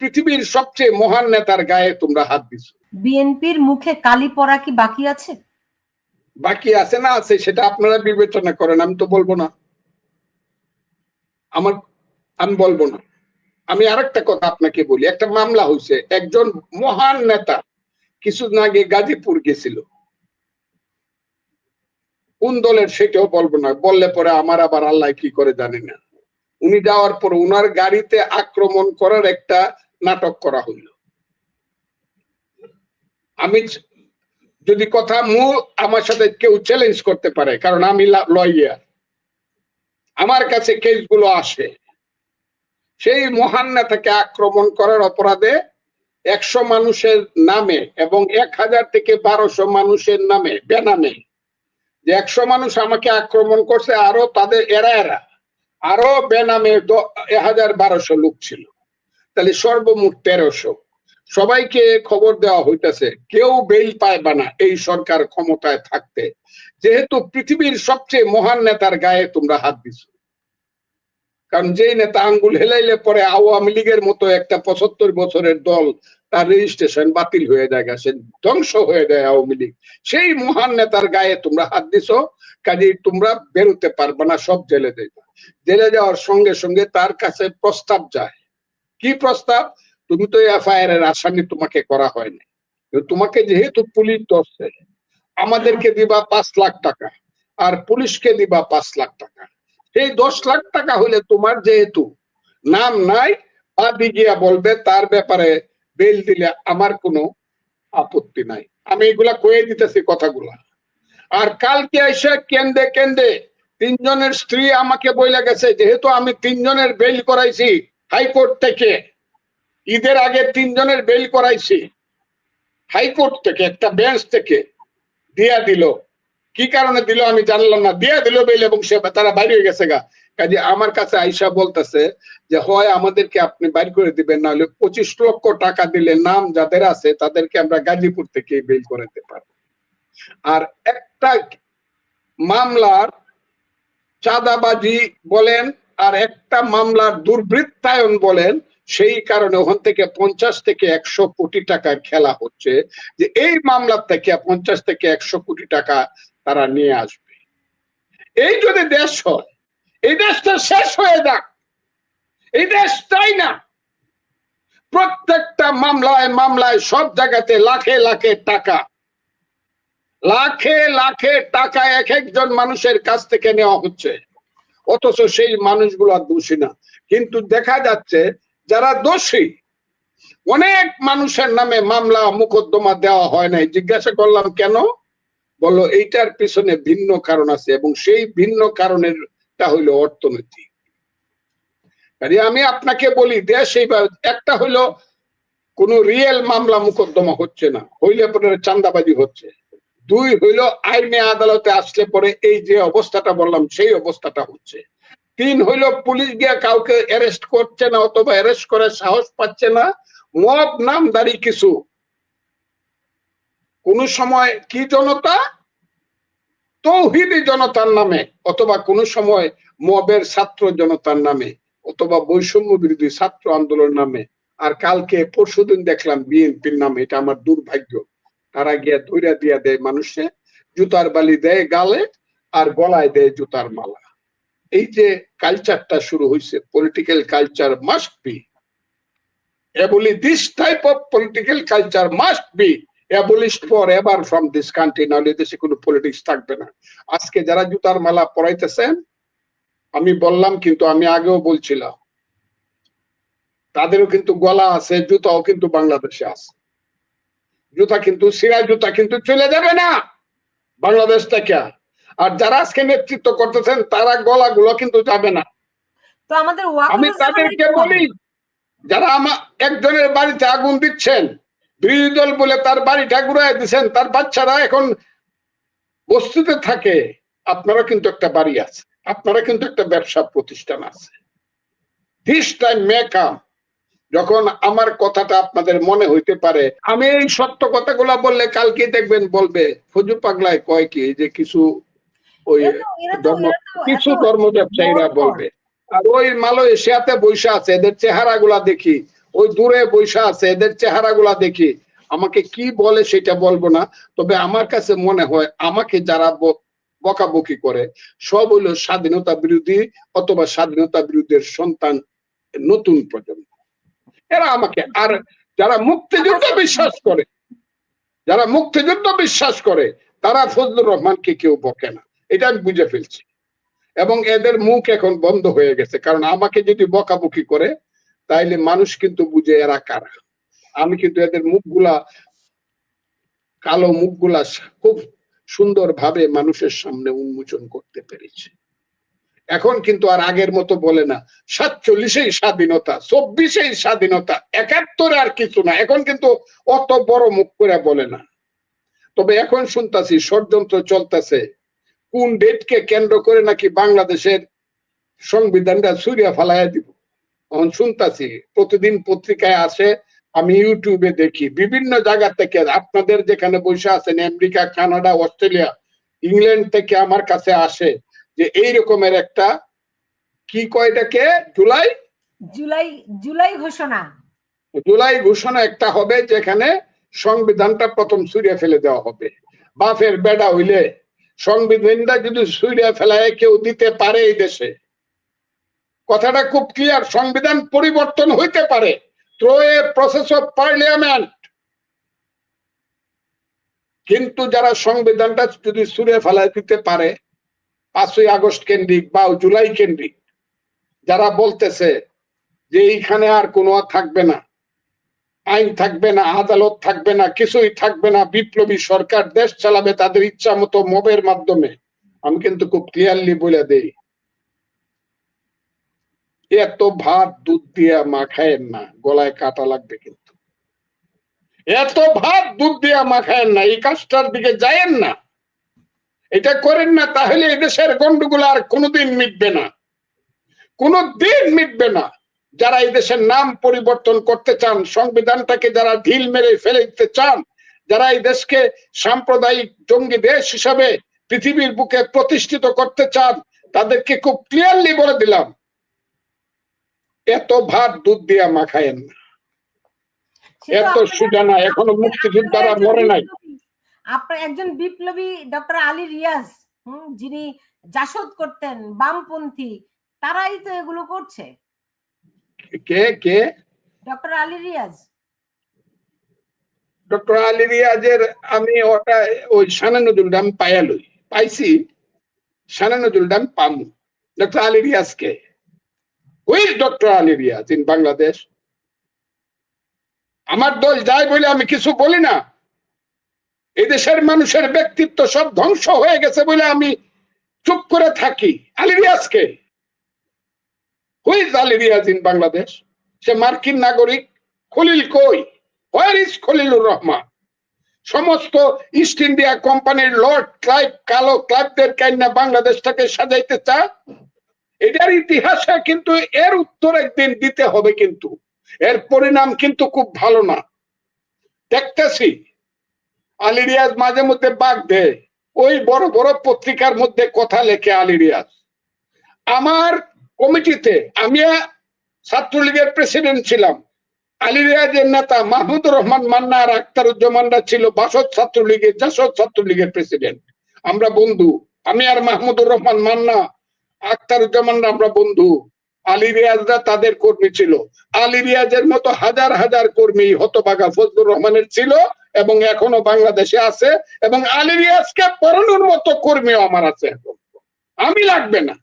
পৃথিবীর সবচেয়ে মহান নেতার গায়ে তোমরা হাত দিছো। বিএনপির মুখে কালি পড়া কি বাকি আছে? বাকি আছে না আছে সেটা আপনারা বিবেচনা করেন আমি তো বলব না। আমার আমি বলব না। আমি আরেকটা কথা আপনাকে বলি একটা মামলা হয়েছে একজন মহান নেতা কিছুদিন আগে গাজীপুর গেছিল। কোন দলের সেটাও বলব না বললে পরে আমার আবার আল্লাহ কি করে জানি না। উনি যাওয়ার পর উনার গাড়িতে আক্রমণ করার একটা নাটক করা হইল। আমি যদি কথা মু আমার সাথে কেউ চ্যালেঞ্জ করতে পারে, কারণ আমি লয়ার আমার কাছে কেসগুলো আসে। সেই মহান নেতাকে আক্রমণ করার অপরাধে একশো মানুষের নামে এবং এক হাজার থেকে বারোশো মানুষের নামে, বেনামে, যে একশো মানুষ আমাকে আক্রমণ করছে, আরও তাদের, এরা এরা, আরও বেনামে হাজার বারোশো লোক ছিল। তাহলে সর্বমোট তেরোশো। সবাইকে খবর দেওয়া হইতেছে, কেউ বেল পাইবা না এই সরকার ক্ষমতায় থাকতে। যেহেতু পৃথিবীর সবচেয়ে মহান নেতার গায়ে তোমরা হাত দিছো। কারণ যেই নেতা আঙ্গুল হেলাইলে পরে আওয়ামী লীগের মতো একটা পঁচাত্তর বছরের দল তার রেজিস্ট্রেশন বাতিল হয়ে যায়, সে ধ্বংস হয়ে যায় আওয়ামী লীগ। সেই মহান নেতার গায়ে তোমরা হাত দিছো কাজে তোমরা বেরোতে পারবে না, সব জেলে দেবে জেলে যাওয়ার সঙ্গে সঙ্গে তার কাছে প্রস্তাব যায়। কি প্রস্তাব? তুমি তো এফআইআর এর আসামি, তোমাকে করা হয়নি। তোমাকে যেহেতু পুলিশ ধরছে, আমাদেরকে দিবা পাঁচ লাখ টাকা আর পুলিশকে দিবা পাঁচ লাখ টাকা। সেই দশ লাখ টাকা হলে তোমার যেহেতু নাম নাই বাদি গিয়া বলবে, তার ব্যাপারে বেল দিলে আমার কোনো আপত্তি নাই। আমি এগুলা কয়ে দিতেছি কথাগুলা। আর কালকে এসে কেন্দে কেন্দে তিনজনের স্ত্রী আমাকে বইলে গেছে, যেহেতু আমি তিনজনের বেল করাইছি হাইকোর্ট থেকে ঈদের আগে তিনজনের বেল করাইছি। হাইকোর্ট থেকে, একটা বেঞ্চ থেকে দিয়া দিল। কি কারণে দিল আমি জানলাম না। দিয়া দিল বেল এবং সে তারা বাইরে হয়ে গেছে গা। কাজে আমার কাছে আইসা বলতেছে যে, হয় আমাদেরকে আপনি বাইর করে দিবেন না হলে পঁচিশ লক্ষ টাকা দিলে নাম যাদের আছে তাদেরকে আমরা গাজীপুর থেকে বেল করে দিতে পারব। আর একটা মামলার চাঁদাবাজি বলেন আর একটা মামলার দুর্বৃত্তায়ন বলেন, সেই কারণে ওখান থেকে পঞ্চাশ থেকে একশো কোটি টাকার খেলা হচ্ছে যে এই মামলার থেকে পঞ্চাশ থেকে একশো কোটি টাকা তারা নিয়ে আসবে। এই যদি দেশ হয়, এই দেশটা শেষ হয়ে যাক, এই দেশ চাই না। প্রত্যেকটা মামলায় মামলায় সব জায়গাতে লাখে লাখে টাকা, লাখে লাখে টাকা এক একজন মানুষের কাছ থেকে নেওয়া হচ্ছে। অথচ সেই মানুষগুলো দোষী না। কিন্তু দেখা যাচ্ছে যারা দোষী, অনেক মানুষের নামে মামলা, মুকদ্দমা দেওয়া হয় নাই। জিজ্ঞাসা করলাম, কেন? বলল, এইটার পিছনে ভিন্ন কারণ আছে এবং সেই ভিন্ন কারণের তা হইল অর্থনৈতিক। আমি আপনাকে বলি, দেশ এইভাবে একটা হইল কোন রিয়েল মামলা, মুকদ্দমা হচ্ছে না। হইলে পরে চান্দাবাজি হচ্ছে। দুই হইল আইনে আদালতে আসলে পরে এই যে অবস্থাটা বললাম, সেই অবস্থাটা হচ্ছে। তিন হইল পুলিশ গিয়া কাউকে অ্যারেস্ট করছে না অথবা অ্যারেস্ট করে সাহস পাচ্ছে না। মব নামদারি কিছু। কোন সময় কি জনতা? তৌহিদি জনতার নামে অথবা কোন সময় মবের ছাত্র জনতার নামে অথবা বৈষম্য বিরোধী ছাত্র আন্দোলন নামে। আর কালকে পরশুদিন দেখলাম বিএনপির নামে, এটা আমার দুর্ভাগ্য। তারা গিয়া দৈরা দিয়া দেয় মানুষে, জুতার বালি দেয় গালে আর গলায় দেয় জুতার মালা। এই যে কালচারটা শুরু হয়েছে political culture must be ably this type of political culture must be abolished for ever from this country নাহলে দেশে কোনো পলিটিক্স থাকবে না। আজকে যারা জুতার মালা পরাইতেছেন, আমি বললাম কিন্তু আমি আগেও বলছিলাম, তাদেরও কিন্তু গলা আছে, জুতাও কিন্তু বাংলাদেশে আছে। জুতা কিন্তু সিরা জুতা কিন্তু চলে যাবে না। বাংলাদেশ থেকে। আর যারা আজকে নেতৃত্ব করতেছেন তারা গলাগুলো কিন্তু যাবে না। তো আমাদের আমি তাদেরকে বলি যারা আমার একজনের বাড়িতে আগুন দিচ্ছেন বিরোধী দল বলে তার বাড়িটা ঘুরাই দিচ্ছেন তার বাচ্চারা এখন বস্তুতে থাকে আপনারা কিন্তু একটা বাড়ি আছে আপনারা কিন্তু একটা ব্যবসা প্রতিষ্ঠান আছে। দিস টাইম মেকাম যখন আমার কথাটা আপনাদের মনে হইতে পারে আমি এই সত্য কথাগুলা বললে কালকে দেখবেন বলবে ফজু পাগলায় কয় কি? যে কিছু ওই ধর্ম কিছু ধর্ম ব্যবসায়ীরা বলবে। আর ওই মালয়েশিয়াতে বৈশা আছে এদের চেহারা গুলা দেখি। ওই দূরে বৈশা আছে এদের চেহারাগুলা দেখি। আমাকে কি বলে সেটা বলব না তবে আমার কাছে মনে হয় আমাকে যারা বকাবকি করে সব হইল স্বাধীনতা বিরোধী অথবা স্বাধীনতা বিরোধীর সন্তান নতুন প্রজন্ম। এরা আমাকে, আর যারা মুক্তিযুদ্ধ বিশ্বাস করে, যারা মুক্তিযুদ্ধ বিশ্বাস করে, তারা ফজলুর রহমানকে কেউ বকে না। এটা আমি বুঝে ফেলছি। এবং এদের মুখ এখন বন্ধ হয়ে গেছে, কারণ আমাকে যদি বকাবকি করে, তাইলে মানুষ কিন্তু বুঝে এরা কারা। আমি কিন্তু এদের মুখগুলা, কালো মুখগুলা খুব সুন্দর ভাবে মানুষের সামনে উন্মোচন করতে পেরেছি। এখন কিন্তু আর আগের মতো বলে না। সাতচল্লিশেই স্বাধীনতা, চব্বিশেই স্বাধীনতা, একাত্তরে আর কিছু না। এখন কিন্তু অত বড় মুখ করে বলে না। তবে এখন শুনতাছি ষড়যন্ত্র চলতেছে। কোন ডেটকে কেন্দ্র করে নাকি বাংলাদেশের সংবিধানটা সুরিয়া ফালাইয়া দিব? এখন শুনতাছি, প্রতিদিন পত্রিকায় আসে, আমি ইউটিউবে দেখি, বিভিন্ন জায়গা থেকে আপনাদের যেখানে বসে আছেন, আমেরিকা, কানাডা, অস্ট্রেলিয়া, ইংল্যান্ড থেকে আমার কাছে আসে যে এই রকমের একটা কি কয়টাকে জুলাই? জুলাই জুলাই ঘোষণা। জুলাই ঘোষণা একটা হবে যেখানে সংবিধানটা প্রথম সুরিয়া ফেলে দেওয়া হবে। বাফের বেডা হইলে সংবিধানটা যদি সুরিয়া ফেলায় কেউ দিতে পারে এই দেশে। কথাটা খুব ক্লিয়ার সংবিধান পরিবর্তন হইতে পারে। Through a process of parliament কিন্তু যারা সংবিধানটা যদি সুরে ফেলায় দিতে পারে পাঁচই আগস্ট কেন্দ্রিক বা জুলাই কেন্দ্রিক, যারা বলতেছে যে এইখানে আর কোনো থাকবে না, আইন থাকবে না, আদালত থাকবে না, কিছুই থাকবে না, বিপ্লবী সরকার দেশ চালাবে তাদের ইচ্ছা মতো মবের মাধ্যমে, আমি কিন্তু খুব ক্লিয়ারলি বলে দেই, এত ভাত দুধ দিয়া মাখায়েন না, গলায় কাটা লাগবে কিন্তু, এত ভাত দুধ দিয়া মাখায়েন না, এই কাজটার দিকে যায়েন না। এটা করেন না তাহলে এদেশের গন্ডগোল আর কোনোদিন মিটবে না। কোনোদিন মিটবে না। যারা এই দেশের নাম পরিবর্তন করতে চান সংবিধানটাকে যারা ঢিল মেরে ফেলে দিতে চান যারা এই দেশকে সাম্প্রদায়িক জঙ্গি দেশ হিসাবে পৃথিবীর বুকে প্রতিষ্ঠিত করতে চান তাদেরকে খুব ক্লিয়ারলি বলে দিলাম এত ভাত দুধ দিয়া মাখায়েন না। এত আপনাদের- সোজা না এখনও মুক্তিযোদ্ধারা মরে নাই। আপনার একজন বিপ্লবী ডক্টর আলী রিয়াজ হুম, যিনি জাসদ করতেন বামপন্থী তারাই তো এগুলো করছে। কে কে? ডক্টর আলী রিয়াজ। ডক্টর আলী রিয়াজের আমি ওটা ওই সানা নজরুলটা আমি পাইয়া লই। পাইছি সানা নজরুলটা আমি পামু। Doctor Ali রিয়াজকে who doctor Ali Riaz in Bangladesh আমার দল যাই বলে আমি কিছু বলি না। এই দেশের মানুষের ব্যক্তিত্ব সব ধ্বংস হয়ে গেছে বলে আমি চুপ করে থাকি। আলী রিয়াজকে। হুই আলী রিয়াজ ইন বাংলাদেশ সে মার্কিন নাগরিক। খলিল কই? Where is Khalilur Rahman? সমস্ত ইস্ট ইন্ডিয়া কোম্পানির লর্ড ক্লাইভ কালো ক্লাইভদের কাইন্না বাংলাদেশটাকে সাজাইতে চা এটার ইতিহাসে কিন্তু এর উত্তর একদিন দিতে হবে কিন্তু। এর পরিণাম কিন্তু খুব ভালো না। দেখতেছি। আলী রিয়াজ মাঝে মধ্যে বাগ দেয়। ওই বড় বড় পত্রিকার মধ্যে কথা লেখে আলী রিয়াজ আমার কমিটিতে আমি ছাত্রলীগের প্রেসিডেন্ট ছিলাম। আলী রিয়াজের নেতা মাহমুদুর রহমান মান্না আর আখতারুজ্জামানরা ছিল বাসদ ছাত্রলীগের, জাসদ ছাত্রলীগের প্রেসিডেন্ট। আমরা বন্ধু। আমি আর মাহমুদুর রহমান মান্না, আখতারুজ্জামানরা আমরা বন্ধু। আলী রিয়াজরা তাদের কর্মী ছিল। আলী রিয়াজের মতো হাজার হাজার কর্মী হতবাগা ফজলুর রহমানের ছিল। এবং এখনও বাংলাদেশে আছে এবং আলী রিয়াজকে পড়ানোর মতো কর্মীও আমার আছে এখন। আমি লাগবে না।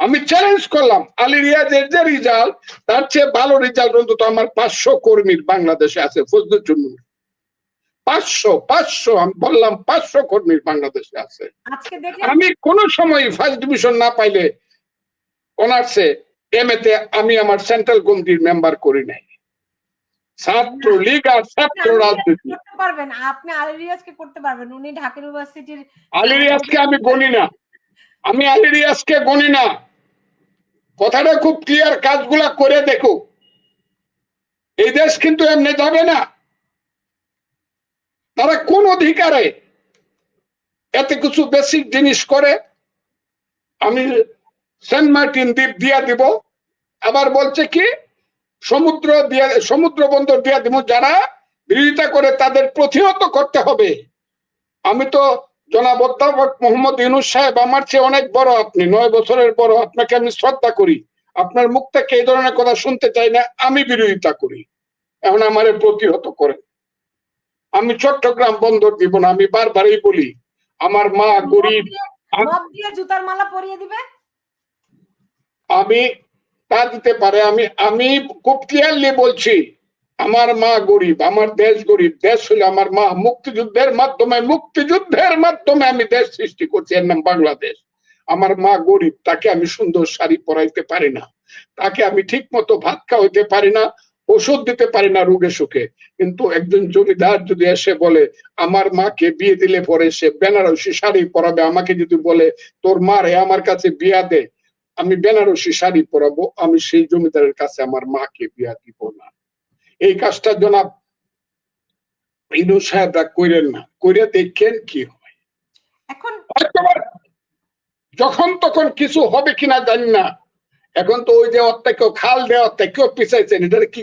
আমি চ্যালেঞ্জ করলাম আলী রিয়াজের যে রেজাল্ট তার চেয়ে ভালো রেজাল্ট অন্তত আমার পাঁচশো কর্মীর বাংলাদেশে আছে ফজলুর জন্য পাঁচশো পাঁচশো আমি বললাম পাঁচশো কর্মীর বাংলাদেশে আছে। আমি কোন সময় ফার্স্ট ডিভিশন না পাইলে অনার্সে এম এতে আমি আমার সেন্ট্রাল কমিটির মেম্বার করি নাই। আর ছাত্র রাজনীতি পারবেন আপনি আলিরিয়াজকে করতে পারবেন উনি ঢাকা ইউনিভার্সিটির আলিরিয়াজকে আমি গণি না। আমি আলিরিয়াজকে গণি না। কথাটা খুব ক্লিয়ার কাজগুলা করে দেখো। এই দেশ কিন্তু এমনি যাবে না। তারা কোন অধিকারে এত কিছু বেসিক জিনিস করে আমি সেন্ট মার্টিন দ্বীপ দিয়া দিব। আবার বলছে কি সমুদ্র দিয়ে সমুদ্র বন্দর দিয়া দিব যারা বিরোধিতা করে তাদের প্রতিহত করতে হবে। আমি তো জনাব অধ্যাপক মোহাম্মদ ইউনুস সাহেব আমার চেয়ে অনেক বড় আপনি নয় বছরের বড় আপনাকে আমি শ্রদ্ধা করি। আপনার মুখ থেকে এই ধরনের কথা শুনতে চাই না আমি বিরোধিতা করি। এখন আমার প্রতিহত করে আমি চট্টগ্রাম বন্দর দিব না আমি বারবারই বলি আমার মা গরিব। জুতার মালা পরিয়ে দিবে? আমি তা দিতে পারে, আমি আমি খুব ক্লিয়ারলি বলছি, আমার মা গরিব, আমার দেশ গরিব, দেশ হলো আমার মা, মুক্তিযুদ্ধের মাধ্যমে মুক্তিযুদ্ধের মাধ্যমে আমি দেশ সৃষ্টি করছি, এর নাম বাংলাদেশ। আমার মা গরিব, তাকে আমি সুন্দর শাড়ি পরাইতে পারি না, তাকে আমি ঠিক মতো ভাত খাওয়াইতে পারি না, ওষুধ দিতে পারি না রোগে সুখে। কিন্তু একজন জমিদার যদি এসে বলে, আমার মাকে বিয়ে দিলে পরে সে বেনারসি শাড়ি পরাবে, আমাকে যদি বলে, তোর মারে আমার কাছে বিয়া দে আমি বেনারসি শাড়ি পরাবো আমি সেই জমিদারের কাছে আমার মাকে বিয়া দিব না। এই কাজটা জনাব ইনু সাহেবরা করেন না করে দেখেন কি হয়। এখন যখন তখন কিছু হবে কিনা জানি না। এখন তো ওই যে অত্যাক খাল দেওয়া অত্যাকেও পিছাইছেন এটা কি